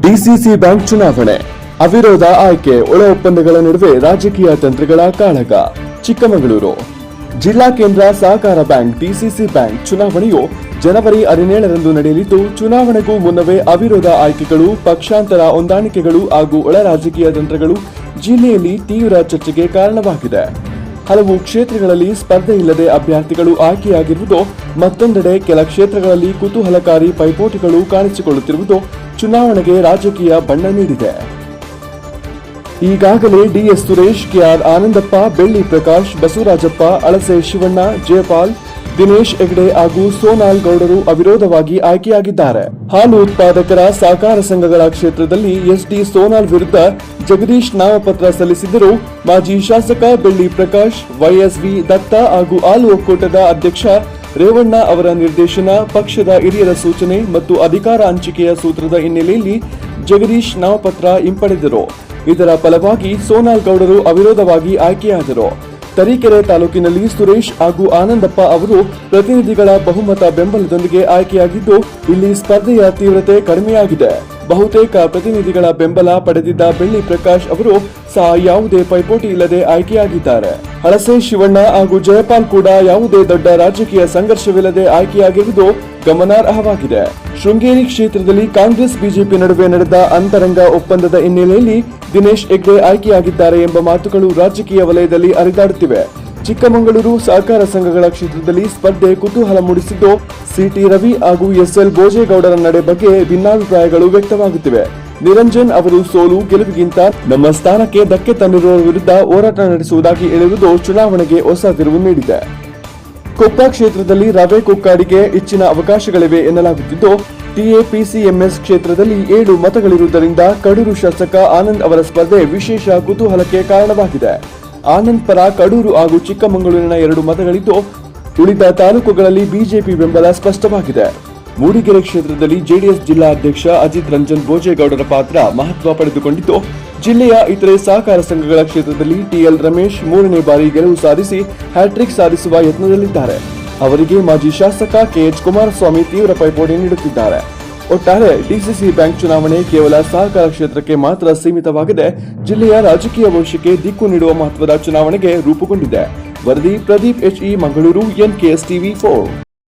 DCC bank ಚುನಾವಣೆ. ಅವಿರೋಧ ಆಯ್ಕೆ, ಒಳ ಒಪ್ಪಂದಗಳ ನಡುವೆ ರಾಜಕೀಯ ತಂತ್ರಗಳ ಕಾಳಗ, ಚಿಕ್ಕಮಗಳೂರು. ಜಿಲ್ಲಾ ಕೇಂದ್ರ ಸಹಕಾರ ಬ್ಯಾಂಕ್, ಡಿಸಿಸಿ ಬ್ಯಾಂಕ್ ಚುನಾವಣೆಯು ಜನವರಿ ಹದಿನೇಳರಂದು ನಡೆಯಲಿದ್ದು, ಚುನಾವಣೆಗೂ ಮುನ್ನವೇ ಅವಿರೋಧ ಆಯ್ಕೆಗಳು, ಪಕ್ಷಾಂತರ ಹೊಂದಾಣಿಕೆಗಳು ಹಾಗೂ ಒಳ ರಾಜಕೀಯ ತಂತ್ರಗಳು ಜಿಲ್ಲೆಯಲ್ಲಿ ತೀವ್ರ ಚರ್ಚೆಗೆ ಕಾರಣವಾಗಿದೆ. ಹಲವು ಕ್ಷೇತ್ರಗಳಲ್ಲಿ ಸ್ಪರ್ಧೆ ಇಲ್ಲದೆ ಅಭ್ಯರ್ಥಿಗಳು ಆಯ್ಕೆಯಾಗಿರುವುದು, ಮತ್ತೊಂದೆಡೆ ಕೆಲ ಕ್ಷೇತ್ರಗಳಲ್ಲಿ ಕುತೂಹಲಕಾರಿ ಪೈಪೋಟಿಗಳು ಕಾಣಿಸಿಕೊಳ್ಳುತ್ತಿರುವುದು ಚುನಾವಣೆಗೆ ರಾಜಕೀಯ ಬಣ್ಣ ನೀಡಿದೆ. ಈಗಾಗಲೇ ಡಿಎಸ್ ಸುರೇಶ್ ಕೆಆರ್ ಆನಂದಪ್ಪ, ಬೆಳ್ಳಿ ಪ್ರಕಾಶ್, ಬಸವರಾಜಪ್ಪ, ಅಳಸೆ ಶಿವಣ್ಣ, ಜಯಪಾಲ್ ದಿನೇಶ್ ಹೆಗ್ಡೆ ಹಾಗೂ ಸೋನಾಲ್ ಗೌಡರು ಅವಿರೋಧವಾಗಿ ಆಯ್ಕೆಯಾಗಿದ್ದಾರೆ. ಹಾಲು ಉತ್ಪಾದಕರ ಸಹಕಾರ ಸಂಘಗಳ ಕ್ಷೇತ್ರದಲ್ಲಿ ಎಸ್ಡಿ ಸೋನಾಲ್ ವಿರುದ್ಧ ಜಗದೀಶ್ ನಾಮಪತ್ರ ಸಲ್ಲಿಸಿದ್ದರು. ಮಾಜಿ ಶಾಸಕ ಬೆಳ್ಳಿ ಪ್ರಕಾಶ್, ವೈಎಸ್ವಿ ದತ್ತ ಹಾಗೂ ಹಾಲು ಒಕ್ಕೂಟದ ಅಧ್ಯಕ್ಷ ರೇವಣ್ಣ ಅವರ ನಿರ್ದೇಶನ, ಪಕ್ಷದ ಹಿರಿಯರ ಸೂಚನೆ ಮತ್ತು ಅಧಿಕಾರ ಹಂಚಿಕೆಯ ಸೂತ್ರದ ಹಿನ್ನೆಲೆಯಲ್ಲಿ ಜಗದೀಶ್ ನಾಮಪತ್ರ ಹಿಂಪಡೆದರು. ಇದರ ಫಲವಾಗಿ ಸೋನಾಲ್ ಗೌಡರು ಅವಿರೋಧವಾಗಿ ಆಯ್ಕೆಯಾದರು. ತರೀಕೆರೆ ತಾಲೂಕಿನಲ್ಲಿ ಸುರೇಶ್ ಹಾಗೂ ಆನಂದಪ್ಪ ಅವರು ಪ್ರತಿನಿಧಿಗಳ ಬಹುಮತ ಬೆಂಬಲದೊಂದಿಗೆ ಆಯ್ಕೆಯಾಗಿದ್ದು ಇಲ್ಲಿ ಸ್ಪರ್ಧೆಯ ತೀವ್ರತೆ ಕಡಿಮೆಯಾಗಿದೆ. ಬಹುತೇಕ ಪ್ರತಿನಿಧಿಗಳ ಬೆಂಬಲ ಪಡೆದಿದ್ದ ಬೆಳ್ಳಿ ಪ್ರಕಾಶ್ ಅವರು ಸಹ ಯಾವುದೇ ಪೈಪೋಟಿ ಇಲ್ಲದೆ ಆಯ್ಕೆಯಾಗಿದ್ದಾರೆ. ಹಳಸೆ ಶಿವಣ್ಣ ಹಾಗೂ ಜಯಪಾಲ್ ಕೂಡ ಯಾವುದೇ ದೊಡ್ಡ ರಾಜಕೀಯ ಸಂಘರ್ಷವಿಲ್ಲದೆ ಆಯ್ಕೆಯಾಗಿರುವುದು ಗಮನಾರ್ಹವಾಗಿದೆ. ಶೃಂಗೇರಿ ಕ್ಷೇತ್ರದಲ್ಲಿ ಕಾಂಗ್ರೆಸ್, ಬಿಜೆಪಿ ನಡುವೆ ನಡೆದ ಅಂತರಂಗ ಒಪ್ಪಂದದ ಹಿನ್ನೆಲೆಯಲ್ಲಿ ದಿನೇಶ್ ಹೆಗ್ಡೆ ಆಯ್ಕೆಯಾಗಿದ್ದಾರೆ ಎಂಬ ಮಾತುಗಳು ರಾಜಕೀಯ ವಲಯದಲ್ಲಿ ಹರಿದಾಡುತ್ತಿವೆ. ಚಿಕ್ಕಮಗಳೂರು ಸಹಕಾರ ಸಂಘಗಳ ಕ್ಷೇತ್ರದಲ್ಲಿ ಸ್ಪರ್ಧೆ ಕುತೂಹಲ ಮೂಡಿಸಿದ್ದು, ಸಿಟಿ ರವಿ ಹಾಗೂ ಎಸ್ಎಲ್ ಭೋಜೇಗೌಡರ ನಡೆ ಬಗ್ಗೆ ಭಿನ್ನಾಭಿಪ್ರಾಯಗಳು ವ್ಯಕ್ತವಾಗುತ್ತಿವೆ. ನಿರಂಜನ್ ಅವರು ಸೋಲು ಗೆಲುವಿಗಿಂತ ನಮ್ಮ ಸ್ಥಾನಕ್ಕೆ ಧಕ್ಕೆ ತಂದಿರುವ ವಿರುದ್ಧ ಹೋರಾಟ ನಡೆಸುವುದಾಗಿ ಹೇಳಿರುವುದು ಚುನಾವಣೆಗೆ ಹೊಸ ತಿರುವು ನೀಡಿದೆ. ಕೊಪ್ಪ ಕ್ಷೇತ್ರದಲ್ಲಿ ರವೆ ಕುಕ್ಕಾಡಿಗೆ ಹೆಚ್ಚಿನ ಅವಕಾಶಗಳಿವೆ ಎನ್ನಲಾಗುತ್ತಿದ್ದು, ಟಿಎಪಿಸಿಎಂಎಸ್ ಕ್ಷೇತ್ರದಲ್ಲಿ ಏಳು ಮತಗಳಿರುವುದರಿಂದ ಕಡೂರು ಶಾಸಕ ಆನಂದ್ ಅವರ ಸ್ಪರ್ಧೆ ವಿಶೇಷ ಕುತೂಹಲಕ್ಕೆ ಕಾರಣವಾಗಿದೆ. ಆನಂದ್ ಪರ ಕಡೂರು ಹಾಗೂ ಚಿಕ್ಕಮಗಳೂರಿನ ಎರಡು ಮತಗಳಿದ್ದು, ಉಳಿದ ತಾಲೂಕುಗಳಲ್ಲಿ ಬಿಜೆಪಿ ಬೆಂಬಲ ಸ್ಪಷ್ಟವಾಗಿದೆ. ಮೂಡಿಗೆರೆ ಕ್ಷೇತ್ರದಲ್ಲಿ ಜೆಡಿಎಸ್ ಜಿಲ್ಲಾ ಅಧ್ಯಕ್ಷ ಅಜಿತ್ ರಂಜನ್ ಭೋಜೇಗೌಡರ ಪಾತ್ರ ಮಹತ್ವ ಪಡೆದುಕೊಂಡಿದ್ದು, ಜಿಲ್ಲೆಯ ಇತರೆ ಸಹಕಾರ ಸಂಘಗಳ ಕ್ಷೇತ್ರದಲ್ಲಿ ಟಿಎಲ್ ರಮೇಶ್ ಮೂರನೇ ಬಾರಿ ಗೆಲುವು ಸಾಧಿಸಿ ಹ್ಯಾಟ್ರಿಕ್ ಸಾಧಿಸುವ ಯತ್ನದಲ್ಲಿದ್ದಾರೆ. ಅವರಿಗೆ ಮಾಜಿ ಶಾಸಕ ಕೆಎಚ್ ಕುಮಾರಸ್ವಾಮಿ ತೀವ್ರ ಪೈಪೋಟಿ ನೀಡುತ್ತಿದ್ದಾರೆ. ಒಟ್ಟಾರೆ ಡಿಸಿಸಿ ಬ್ಯಾಂಕ್ ಚುನಾವಣೆ ಕೇವಲ ಸಹಕಾರ ಕ್ಷೇತ್ರಕ್ಕೆ ಮಾತ್ರ ಸೀಮಿತವಾಗದೆ. ಜಿಲ್ಲೆಯ ರಾಜಕೀಯ ಭವಿಷ್ಯಕ್ಕೆ ದಿಕ್ಕು ನೀಡುವ ಮಹತ್ವದ ಚುನಾವಣೆಗೆ ರೂಪುಗೊಂಡಿದೆ. ವರದಿ Pradeep HE Mangaluru, NKS TV four